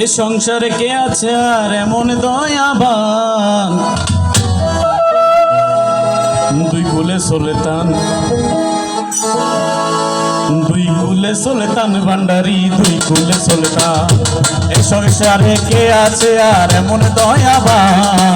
এই সংসারে কে আছে আর এমন দয়াবান? দুই কুলে সোলেতান, দুই কুলে সোলেতান ভান্ডারি, দুই কুলে সোলেতান। এই সংসারে কে আছে আর এমন দয়াবান?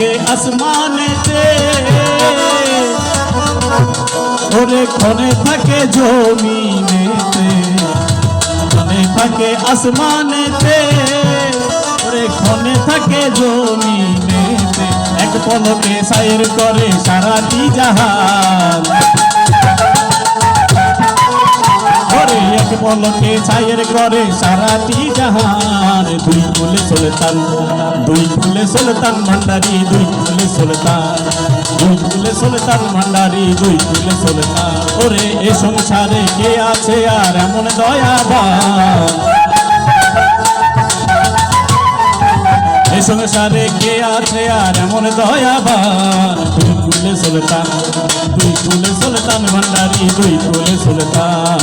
থাকে আসমানেতে ওরে ক্ষণে থাকে জমিনেতে মনে থাকে আসমানেতে ওরে ক্ষণে থাকে জমিনেতে এক পলকে সায়ের করে সারাটি জাহান পলকে ছায়ের করে সারাটি জাহান দুই কুলে সুলতান, দুই কুলে সুলতান ভান্ডারি, দুই কুলে সুলতান, দুই কুলে সুলতান ভান্ডারি, দুই কুলে সুলতান। ওরে, এ সংসারে কে আছে আর এমন দয়াবান? সংসারে কে আছে আর এমন দয়াবান? দুই কুলে সুলতান, দুই কুলে সুলতান ভান্ডারি, দুই কুলে সুলতান।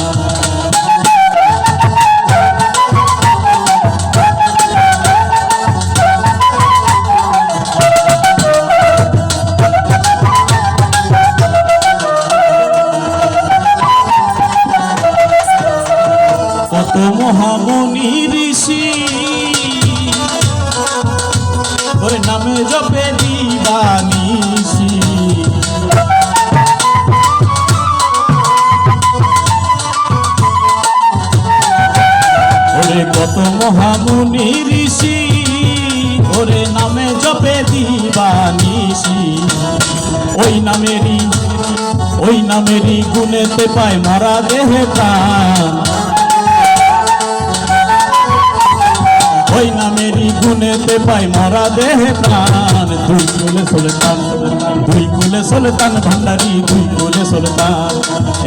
কত মহামণি ঋষি। ওরে নামে জপে দিবানিসি ওরে কত মহামুনি ঋষি, ওরে নামে জপে দিবানিসি ওই নামেরই ওই নামেরই গুণেতে পায় মারা দেহে প্রাণ। গুণেতে পাই মরা দেহে প্রাণ। দুই কুলে সুলতান, দুই কুলে সুলতান ভান্ডারি, দুই কুলে সুলতান।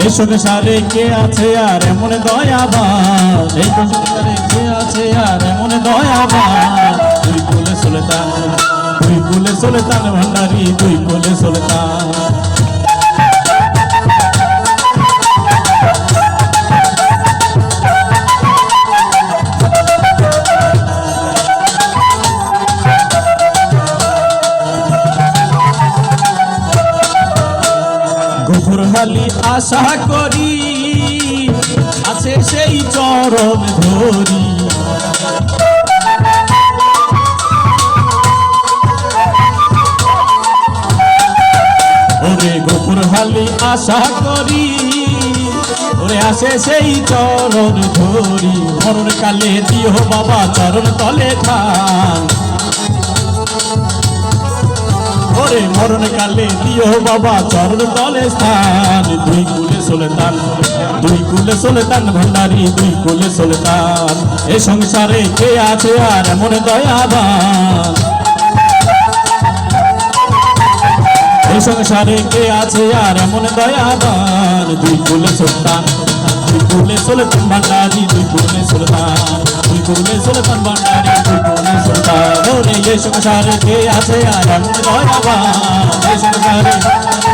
এই সংসারে কে আছে আর এমন দয়াবান? এই সংসারে কে আছে আর এমন দয়াবান? দুই কুলে সুলতান, দুই কুলে সুলতান ভান্ডারি, দুই কুলে সুলতান। গোপুরহালি আশা করি, আছে সেই চরণ ধরি। ওরে গোপুরহালি আশা করি, ওরে আসে সেই চরণ ধরি। মরণ কালে দিও বাবা চরণ তলে খান ওরে মরণ কালে দিও বাবা চরণ তলে স্থান। দুই কুলে সুলতান, দুই কুলে সুলতান ভান্ডারি, দুই কুলে সুলতান। এ সংসারে কে আছে আর এমন দয়াবান? এ সংসারে কে আছে আর এমন দয়াবান? দুই কুলে সুলতান, দুই কুলে সুলতান ভান্ডারি, দুই কুলে সুলতান। দুই কুলে সুলতান ভান্ডারি সংসারে কে আছে আনন্দ দয়াবান সংসারে